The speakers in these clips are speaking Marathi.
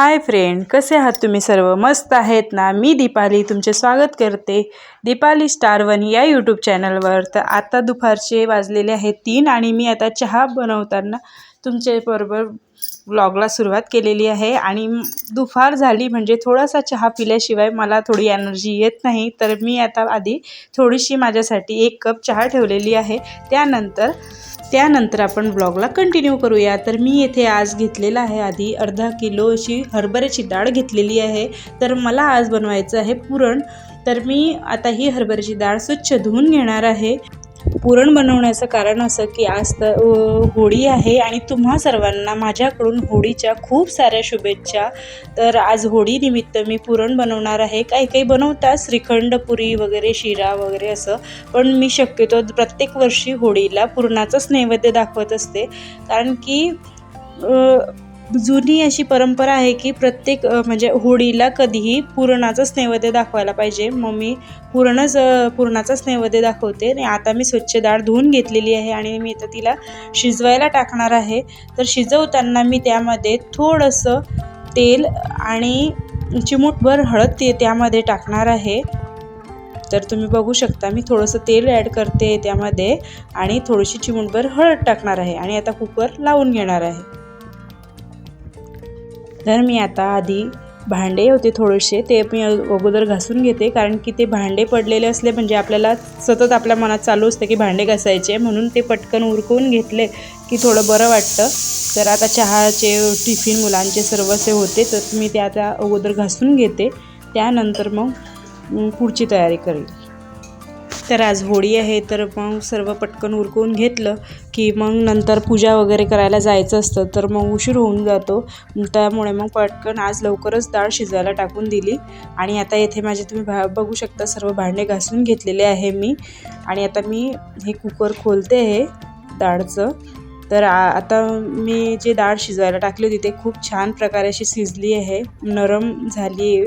हाय फ्रेंड कसे आहात तुम्ही सर्व? मस्त आहेत ना? मी दीपाली तुमचे स्वागत करते दीपाली स्टार वन या यूट्यूब चॅनलवर तर आता दुपारचे वाजलेले आहेत तीन आणि मी आता चहा बनवताना तुमच्याबरोबर ब्लॉगला सुरुवात केलेली आहे आणि दुपार झाली म्हणजे थोडासा चहा पिल्याशिवाय मला थोडी एनर्जी येत नाही. तर मी आता आधी थोडीशी माझ्यासाठी एक कप चहा ठेवलेली आहे. त्यानंतर त्यानंतर आपण ब्लॉगला कंटिन्यू करूया. तर मी येथे आज घेतलेला आहे आधी अर्धा किलो अशी हरभऱ्याची डाळ घेतलेली आहे. तर मला आज बनवायचं आहे पुरण. तर मी आता ही हरभऱ्याची डाळ स्वच्छ धुवून घेणार आहे. पुरण बनवण्याचं कारण असं की आज तर होळी आहे आणि तुम्हा सर्वांना माझ्याकडून होळीच्या खूप साऱ्या शुभेच्छा. तर आज होळीनिमित्त मी पुरण बनवणार आहे. काही काही बनवतात श्रीखंड पुरी वगैरे शिरा वगैरे असं. पण मी शक्यतो प्रत्येक वर्षी होळीला पुरणाचंच नैवेद्य दाखवत असते. कारण की जुनी अशी परंपरा आहे की प्रत्येक म्हणजे होळीला कधीही पुरणाचंच नैवेद्य दाखवायला पाहिजे. मग मी पुरणच पुरणाचाच नैवेद्य दाखवते आणि आता मी स्वच्छ डाळ धुवून घेतलेली आहे आणि मी आता तिला शिजवायला टाकणार आहे. तर शिजवताना मी त्यामध्ये थोडंसं तेल आणि चिमूटभर हळद ते त्यामध्ये टाकणार आहे. तर तुम्ही बघू शकता मी थोडंसं तेल ॲड करते त्यामध्ये आणि थोडीशी चिमूटभर हळद टाकणार आहे आणि आता कुकर लावून घेणार आहे. तर मी आता आधी भांडे होते थोडेसे ते मी अगोदर घासून घेते कारण की ते भांडे पडलेले असले म्हणजे आपल्याला सतत आपल्या मनात चालू असतं की भांडे घासायचे. म्हणून ते पटकन उरकवून घेतले की थोडं बरं वाटतं. तर आता चहाचे टिफिन मुलांचे सर्वसे होते तर मी ते आता अगोदर घासून घेते. त्यानंतर मग पुढची तयारी करेल. तर आज होळी आहे तर मग सर्व पटकन उरकून घेतलं की मग नंतर पूजा वगैरे करायला जायचं असतं तर मग उशीर होऊन जातो. त्यामुळे मग पटकन आज लवकरच डाळ शिजायला टाकून दिली. आणि आता येथे माझे तुम्ही भा बघू शकता सर्व भांडे घासून घेतलेले आहे मी. आणि आता मी हे कुकर खोलते आहे डाळचं. तर आ- आता मी जे डाळ शिजवायला टाकली होती ते खूप छान प्रकारे अशी शिजली आहे नरम झाली आहे.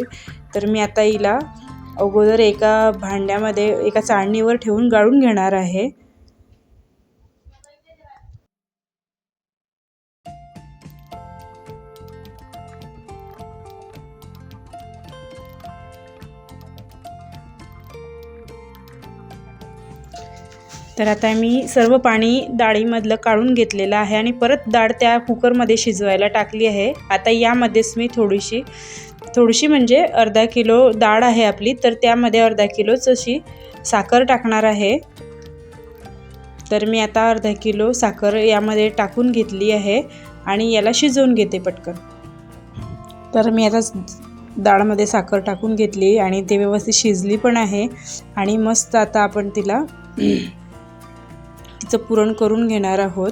तर मी आता हिला अगोदर एका भांड्यामध्ये एका चाळणीवर ठेवून गाळून घेणार आहे. तर आता मी सर्व पाणी डाळीमधलं काढून घेतलेलं आहे आणि परत डाळ त्या कुकरमध्ये शिजवायला टाकली आहे. आता यामध्येच मी थोडीशी थोडीशी म्हणजे अर्धा किलो डाळ आहे आपली तर त्यामध्ये अर्धा किलोच अशी साखर टाकणार आहे. तर मी आता अर्धा किलो साखर यामध्ये टाकून घेतली आहे आणि याला शिजवून घेते पटकन. तर मी आता डाळमध्ये साखर टाकून घेतली आणि ते व्यवस्थित शिजली पण आहे आणि मस्त आता आपण तिला तिचं पुरण करून घेणार आहोत.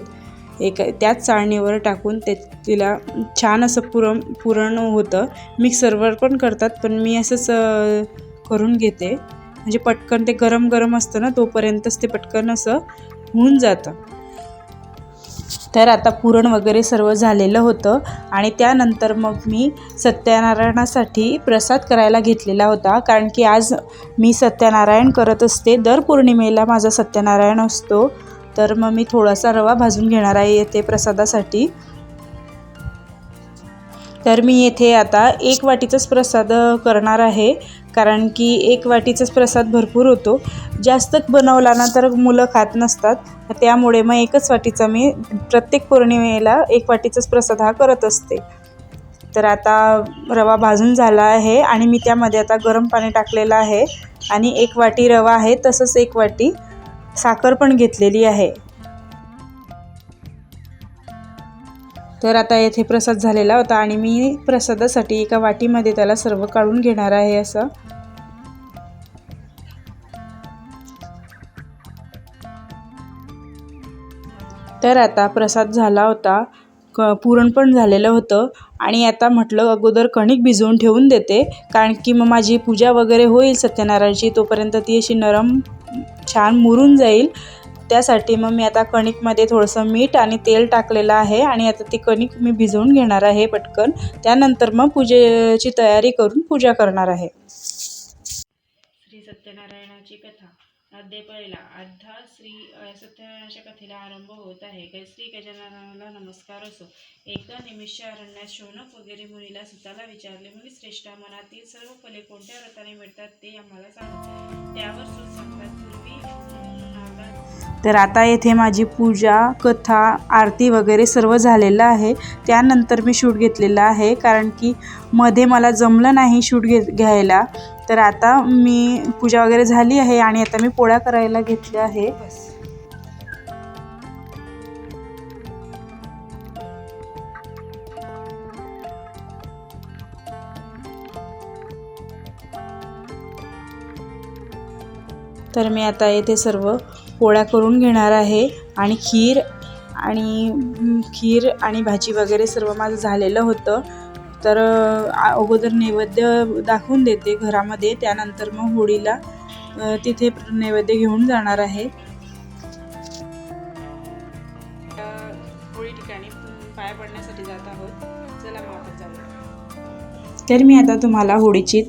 एक त्याच चाळणीवर टाकून ते तिला छान असं पुरण पुरण होतं. मिक्सरवर पण करतात पण मी असंच करून घेते. म्हणजे पटकन ते गरम गरम असतं ना तोपर्यंतच ते पटकन असं होऊन जातं. तर आता पुरण वगैरे सर्व झालेलं होतं आणि त्यानंतर मग मी सत्यनारायणासाठी प्रसाद करायला घेतलेला होता. कारण की आज मी सत्यनारायण करत असते. दर पौर्णिमेला माझा सत्यनारायण असतो. तर मग मी थोडासा रवा भाजून घेणार आहे येथे प्रसादासाठी. तर मी येथे आता एक वाटीचाच प्रसाद करणार आहे. कारण की एक वाटीचाच प्रसाद भरपूर होतो. जास्त बनवला ना तर मुलं खात नसतात. त्यामुळे मग एकच वाटीचा मी प्रत्येक पौर्णिमेला एक वाटीचाच प्रसाद हा करत असते. तर आता रवा भाजून झाला आहे आणि मी त्यामध्ये आता गरम पाणी टाकलेलं आहे. आणि एक वाटी रवा आहे तसंच एक वाटी. साखर पण घेतलेली आहे. तर आता येथे प्रसाद झालेला होता आणि मी प्रसादासाठी एका वाटीमध्ये त्याला सर्व काढून घेणार आहे असं. तर आता प्रसाद झाला होता क पुरण पण झालेलं होतं आणि आता म्हटलं अगोदर कणिक भिजवून ठेवून देते कारण की मग माझी पूजा वगैरे होईल सत्यनारायणची तोपर्यंत ती अशी नरम छान मुरून जाईल. त्यासाठी मग मी आता कणिकमध्ये थोडंसं मीठ आणि तेल टाकलेलं आहे आणि आता ती कणिक मी भिजवून घेणार आहे पटकन. त्यानंतर मग पूजेची तयारी करून पूजा करणार आहे. श्री सत्यनारायणाची कथा. अध्याय पहिला. अर्धा श्री सत्यनारायणाच्या कथेला आरंभ होत आहे. ग- श्री गजाननाला नमस्कार असो. एकदा निमिष अरण्यात शौनक वगैरे मुलीला सीताला विचारले मुली श्रेष्ठा मनातील सर्व फले कोणत्या व्रताने मिळतात ते आम्हाला सांगतात त्यावर सूत सांगतात तर आता येथे माझी पूजा कथा आरती वगैरे सर्व झालेलं आहे. त्यानंतर मी शूट घेतलेलं आहे कारण की मध्ये मला जमलं नाही शूट घे घ्यायला. तर आता मी पूजा वगैरे झाली आहे आणि आता मी पोळ्या करायला घेतल्या आहे. तर मी आता येथे सर्व पोळ्या करून घेणार आहे आणि खीर आणि खीर आणि भाजी वगैरे सर्व माझं झालेलं होतं. तर अगोदर नैवेद्य दाखवून देते घरामध्ये. त्यानंतर मग होळीला तिथे नैवेद्य घेऊन जाणार आहे. होळी ठिकाणी पाया पडण्यासाठी जात आहोत. चला मग आपण जाऊया तर मी आता तुम्हाला होळीची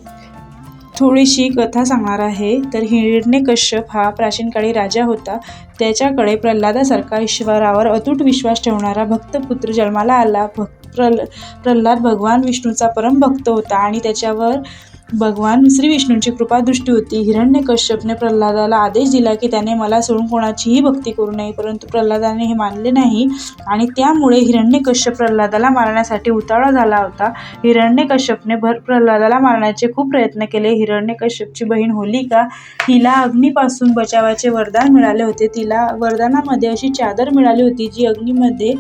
थोडीशी कथा सांगणार आहे. तर हिरण्यकश्यप हा प्राचीन काळी राजा होता. त्याच्याकडे प्रल्हादासारखा ईश्वरावर अतूट विश्वास ठेवणारा भक्तपुत्र जन्माला आला. भक्त प्रल प्रल्हाद भगवान विष्णूचा परम भक्त होता आणि त्याच्यावर भगवान श्री विष्णूंची कृपादृष्टी होती. हिरण्यकश्यपने प्रल्हादाला आदेश दिला की त्याने मला सोडून कोणाचीही भक्ती करू नये परंतु प्रल्हादाने हे मानले नाही आणि त्यामुळे हिरण्यकश्यप प्रल्हादाला मारण्यासाठी उतावळा झाला होता. हिरण्यकश्यपने भर प्रल्हादाला मारण्याचे खूप प्रयत्न केले. हिरण्यकश्यपची बहीण होलिका हिला अग्नीपासून बचावाचे वरदान मिळाले होते. तिला वरदानामध्ये अशी चादर मिळाली होती जी अग्नीमध्ये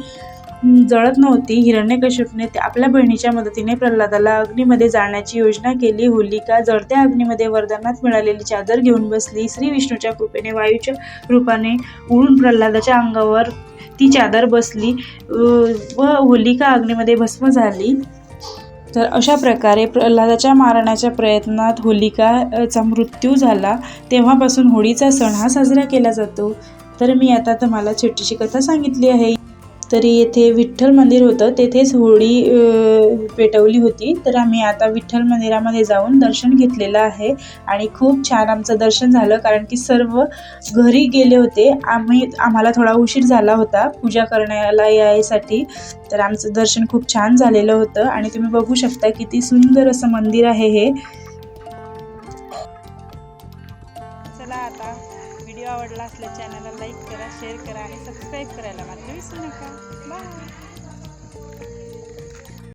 जळत नव्हती. हिरण्यकश्यपने आपल्या बहिणीच्या मदतीने प्रल्हादाला अग्नीमध्ये जाण्याची योजना केली. होलिका जळत्या अग्नीमध्ये वरदानात मिळालेली चादर घेऊन बसली. श्री विष्णूच्या कृपेने वायूच्या रूपाने उडून प्रल्हादाच्या अंगावर ती चादर बसली व होलिका अग्नीमध्ये भस्म झाली. तर अशा प्रकारे प्रल्हादाच्या मारण्याच्या प्रयत्नात होलिकाचा मृत्यू झाला. तेव्हापासून होळीचा सण हा साजरा केला जातो. तर मी आता तुम्हाला छोटीशी कथा सांगितली आहे. तरी येथे विठ्ठल मंदिर होतं. तेथेच होळी पेटवली होती. तर आम्ही आता विठ्ठल मंदिरामध्ये जाऊन दर्शन घेतलेलं आहे आणि खूप छान आमचं दर्शन झालं कारण की सर्व घरी गेले होते. आम्ही आम्हाला थोडा उशीर झाला होता पूजा करण्याला यायसाठी. तर आमचं दर्शन खूप छान झालेलं होतं आणि तुम्ही बघू शकता किती सुंदर असं मंदिर आहे हे. चला आता व्हिडिओ आवडला असल्या चॅनलला लाईक करा शेअर करा आणि सबस्क्राईब करायला I'm sorry.